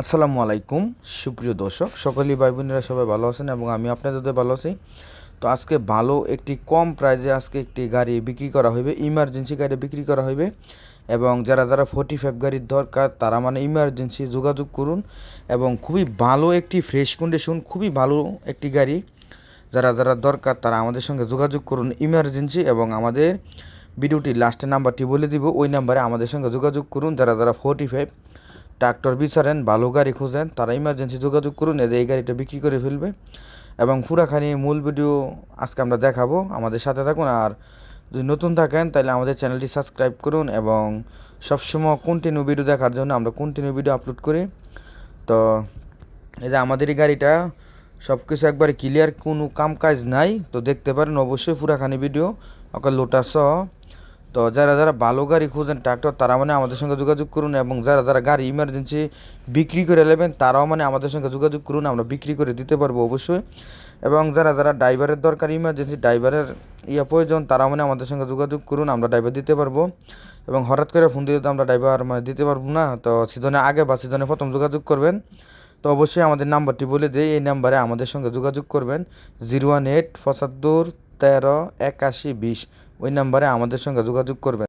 আসসালামু আলাইকুম, সুপ্রিয় দর্শক। সকলেই ভাই বোনেরা সবাই ভালো আছেন এবং আমি আপনাদের ভালো আছি। তো আজকে ভালো একটি কম প্রাইজে আজকে একটি গাড়ি বিক্রি করা হইবে ইমার্জেন্সি গাড়ি বিক্রি করা হইবে এবং যারা যারা ফোর্টি ফাইভ গাড়ির দরকার, তারা মানে ইমার্জেন্সি যোগাযোগ করুন এবং খুবই ভালো একটি ফ্রেশ কন্ডিশন খুবই ভালো একটি গাড়ি যারা যারা দরকার, তারা আমাদের সঙ্গে যোগাযোগ করুন ইমার্জেন্সি এবং আমাদের ভিডিওটি লাস্টের নাম্বারটি বলে দিব, ওই নাম্বারে আমাদের সঙ্গে যোগাযোগ করুন। যারা যারা ফোর্টি ফাইভ ট্রাক্টর বিচারেন ভালো গাড়ি খুঁজেন, তারা ইমার্জেন্সি যোগাযোগ করুন, এদের এই গাড়িটা বিক্রি করে ফেলবে। এবং পুরাখানি মূল ভিডিও আজকে আমরা দেখাবো, আমাদের সাথে থাকুন। আর যদি নতুন থাকেন, তাহলে আমাদের চ্যানেলটি সাবস্ক্রাইব করুন এবং সবসময় কন্টিনিউ ভিডিও দেখার জন্য আমরা কন্টিনিউ ভিডিও আপলোড করি। তো এই যে আমাদের এই গাড়িটা সব কিছু একবারে ক্লিয়ার কোনো কাম কাজ নাই। তো দেখতে পারেন, অবশ্যই পুরাখানি ভিডিও ওকে লোটার সহ তো যারা যারা ভালো গাড়ি খুঁজেন, ট্রাক্টর, তারা মানে আমাদের সঙ্গে যোগাযোগ করুন এবং যারা যারা গাড়ি ইমার্জেন্সি বিক্রি করে নেবেন, তারাও মানে আমাদের সঙ্গে যোগাযোগ করুন, আমরা বিক্রি করে দিতে পারব অবশ্যই। এবং যারা যারা ড্রাইভারের দরকার ইমার্জেন্সি ড্রাইভারের ইয়ে প্রয়োজন, তারা মানে আমাদের সঙ্গে যোগাযোগ করুন, আমরা ড্রাইভার দিতে পারব। এবং হঠাৎ করে ফোন দিতে তো আমরা ড্রাইভার মানে দিতে পারব না, তো সিজনে আগে বা সিজনে প্রথম যোগাযোগ করবেন। তো অবশ্যই আমাদের নাম্বারটি বলে দিই, এই নাম্বারে আমাদের সঙ্গে যোগাযোগ করবেন। জিরো ওয়ান এইট পঁচাত্তর তেরো একাশি বিশ। ওই নাম্বারে আমাদের সঙ্গে যোগাযোগ করবেন।